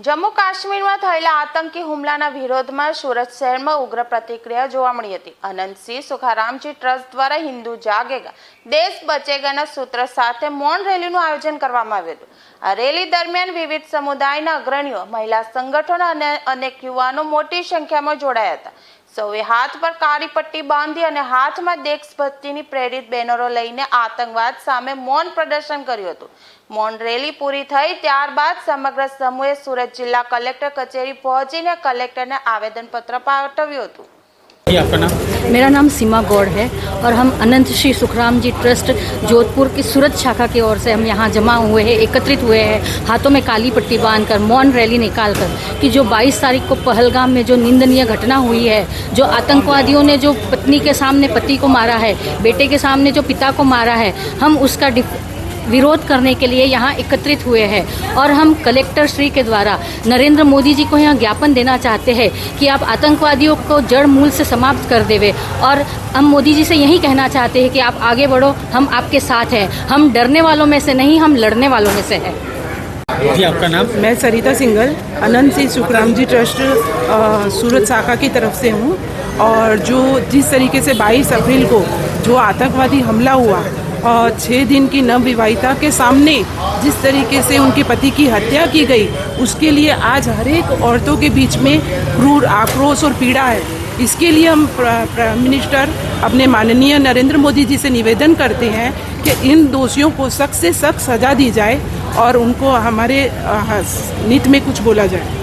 જમ્મુ કાશ્મીરમાં થયેલા આતંકી હુમલાના વિરોધમાં સુરત શહેરમાં ઉગ્ર પ્રતિક્રિયા જોવા મળી હતી. અનંતસિંહ સુખારામજી ટ્રસ્ટ દ્વારા હિન્દુ જાગેગા દેશ બચેગાના સૂત્ર સાથે મૌન રેલીનું આયોજન કરવામાં આવ્યું હતું. આ રેલી દરમિયાન વિવિધ સમુદાયના અગ્રણીઓ, મહિલા સંગઠનો અને અનેક યુવાનો મોટી સંખ્યામાં જોડાયા હતા. સૌએ હાથ પર કાળી પટ્ટી બાંધી અને હાથમાં દેશભક્તિની પ્રેરિત બેનરો લઈને આતંકવાદ સામે મૌન પ્રદર્શન કર્યું હતું. મૌન રેલી પૂરી થઈ ત્યારબાદ સમગ્ર સમૂહે સુરત જિલ્લા કલેક્ટર કચેરી પહોંચીને કલેક્ટરને આવેદનપત્ર પાઠવ્યું હતું. आपका नाम? मेरा नाम सीमा गौड़ है और हम अनंत श्री सुखराम जी ट्रस्ट जोधपुर की सूरत शाखा की ओर से हम यहाँ जमा हुए हैं, एकत्रित हुए हैं, हाथों में काली पट्टी बांधकर, मौन रैली निकाल कर कि जो 22 तारीख को पहलगाम में जो निंदनीय घटना हुई है, जो आतंकवादियों ने जो पत्नी के सामने पति को मारा है, बेटे के सामने जो पिता को मारा है, हम उसका विरोध करने के लिए यहाँ एकत्रित हुए हैं। और हम कलेक्टर श्री के द्वारा नरेंद्र मोदी जी को यहाँ ज्ञापन देना चाहते हैं कि आप आतंकवादियों को जड़ मूल से समाप्त कर देवे। और हम मोदी जी से यही कहना चाहते हैं कि आप आगे बढ़ो हम आपके साथ हैं। हम डरने वालों में से नहीं हम लड़ने वालों में से हैं। जी आपका नाम? मैं सरिता सिंगल अनंत सिंह सुखराम जी ट्रस्ट सूरत शाखा की तरफ़ से हूँ। और जो जिस तरीके से 22 अप्रैल को जो आतंकवादी हमला हुआ छः दिन की नवविवाहिता के सामने जिस तरीके से उनके पति की हत्या की गई उसके लिए आज हर एक औरतों के बीच में क्रूर आक्रोश और पीड़ा है। इसके लिए हम प्राइम मिनिस्टर अपने माननीय नरेंद्र मोदी जी से निवेदन करते हैं कि इन दोषियों को सख्त से सख्त सजा दी जाए और उनको हमारे अ, नित में कुछ बोला जाए।